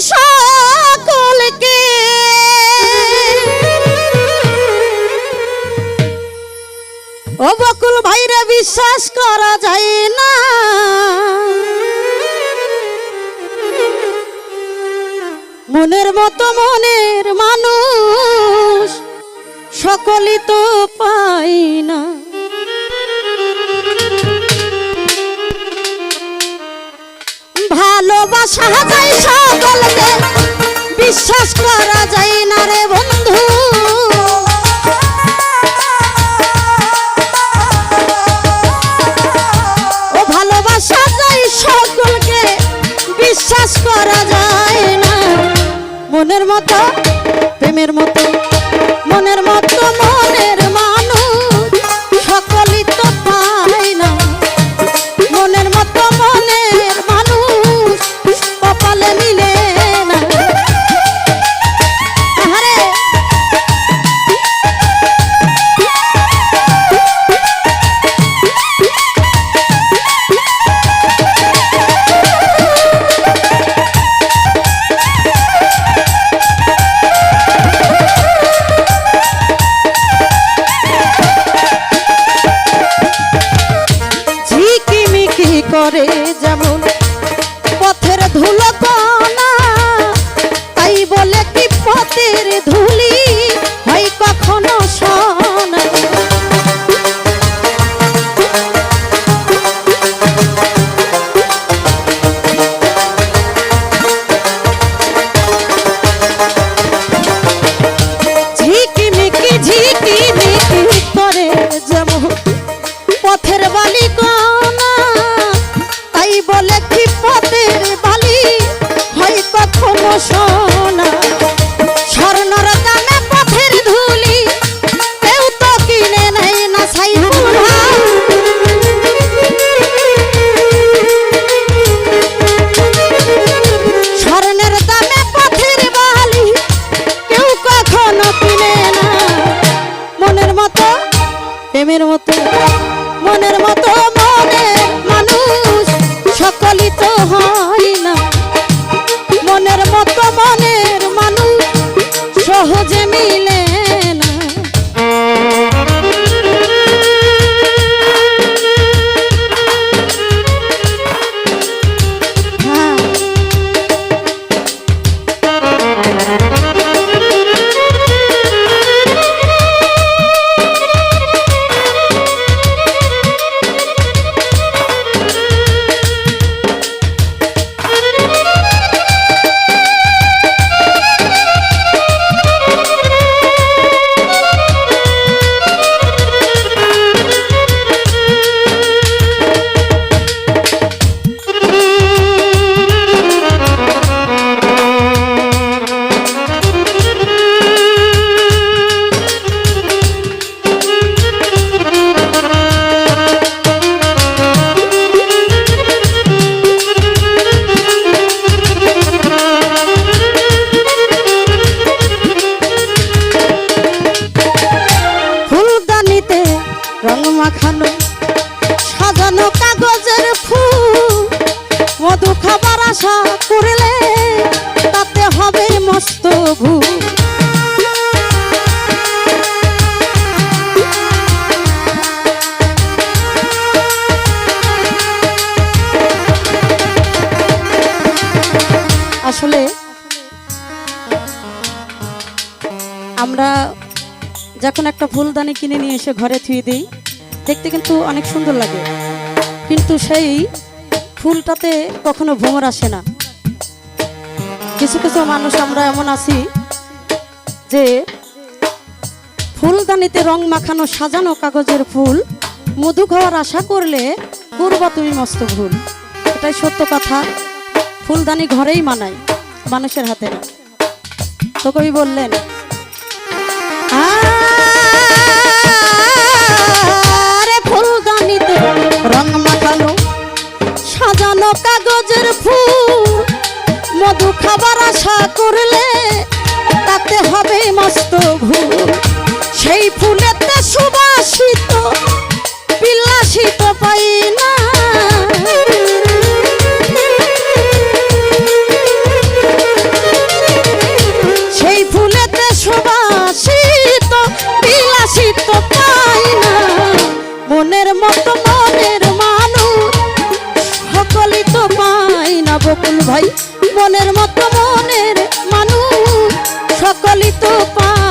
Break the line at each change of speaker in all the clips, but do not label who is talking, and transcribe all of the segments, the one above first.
সকলকে। ও বকুল ভাইরে, বিশ্বাস করা যায় না। মনের মতো মনের মানুষ, সকলই তো পাই না। ভালোবাসা যায় সকলকে বিশ্বাস করা যায় না রে বন্ধু। করে যেমন কখনো কিনে না। মনের মতো প্রেমের মতো মনের মতো মনে মানুষ। আসলে আমরা যখন একটা ফুলদানি কিনে নিয়ে এসে ঘরে থুয়ে দিই, দেখতে কিন্তু অনেক সুন্দর লাগে। কিন্তু সেই ফুলটাতে কখনো ভ্রমর আসে না। কিছু কিছু মানুষ আমরা এমন আছি যে ফুলদানিতে রং মাখানো সাজানো কাগজের ফুল মধু খাওয়ার আশা করলে করবা তুমি মস্ত ভুল। এটাই সত্য কথা। ফুলদানি ঘরেই মানায়, মানুষের হাতে না। তো কবি বললেন ফুলদানিতে রং মাখানো, সাজানো কাগজের ফুল, মধু খাবার আশা করলে তাতে হবে মস্ত ভুল। সেই ফুলেতে সুবাসিত, বিলাসিত পাই না। সেই ফুলেতে সুবাসিত, বিলাসিত পাই না। মনের মতো মনের মানুষ, সকলই তো মা না বকুল ভাই মনের মতো মনের মানুষ সকলই তো পা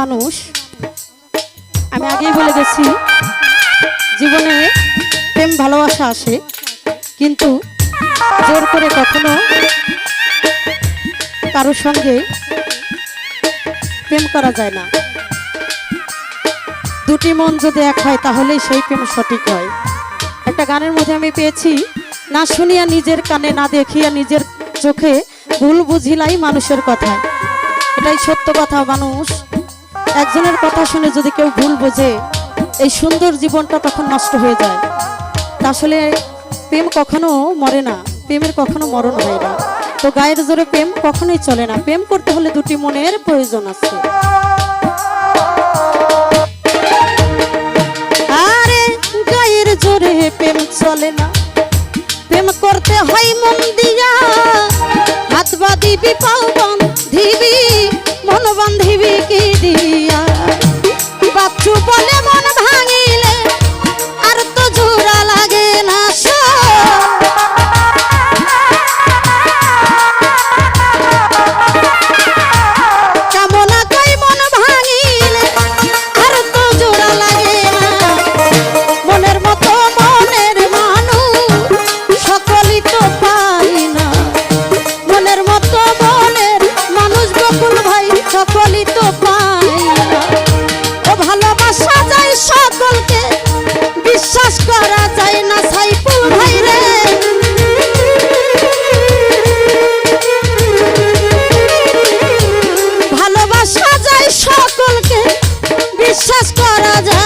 মানুষ, আমি আগেই বলে গেছি, জীবনে প্রেম, ভালোবাসা আসে, কিন্তু জোর করে কখনো কারোর সঙ্গে প্রেম করা যায় না। দুটি মন যদি এক হয়, তাহলেই সেই প্রেম সঠিক হয়। একটা গানের মধ্যে আমি পেয়েছি, না শুনিয়া নিজের কানে, না দেখিয়া নিজের চোখে ভুল বুঝিলাই মানুষের কথা এটাই সত্য কথা, মানুষ একজনের কথা শুনে যদি কেউ ভুল বোঝে, এই সুন্দর জীবনটা তখন নষ্ট হয়ে যায়। আসলে প্রেম কখনো মরে না, প্রেমের কখনো মরণ হয় না। তো গায়ের জোরে প্রেম কখনোই চলে না। প্রেম করতে হলে দুটি মনের প্রয়োজন আছে। আরে, গায়ের জোরে প্রেম চলে না। প্রেম করতে হয় মন দিয়া। হাত বাঁধিবি পাও বান্ধিবি। মন বান্ধিবি কি দিয়া? বাচ্চু বলে সকলই তো পাই ও ভালোবাসা যায় সকলকে, বিশ্বাস করা যায় না সাইফুল ভাই রে। ভালোবাসা যায় সকলকে, বিশ্বাস করা যায়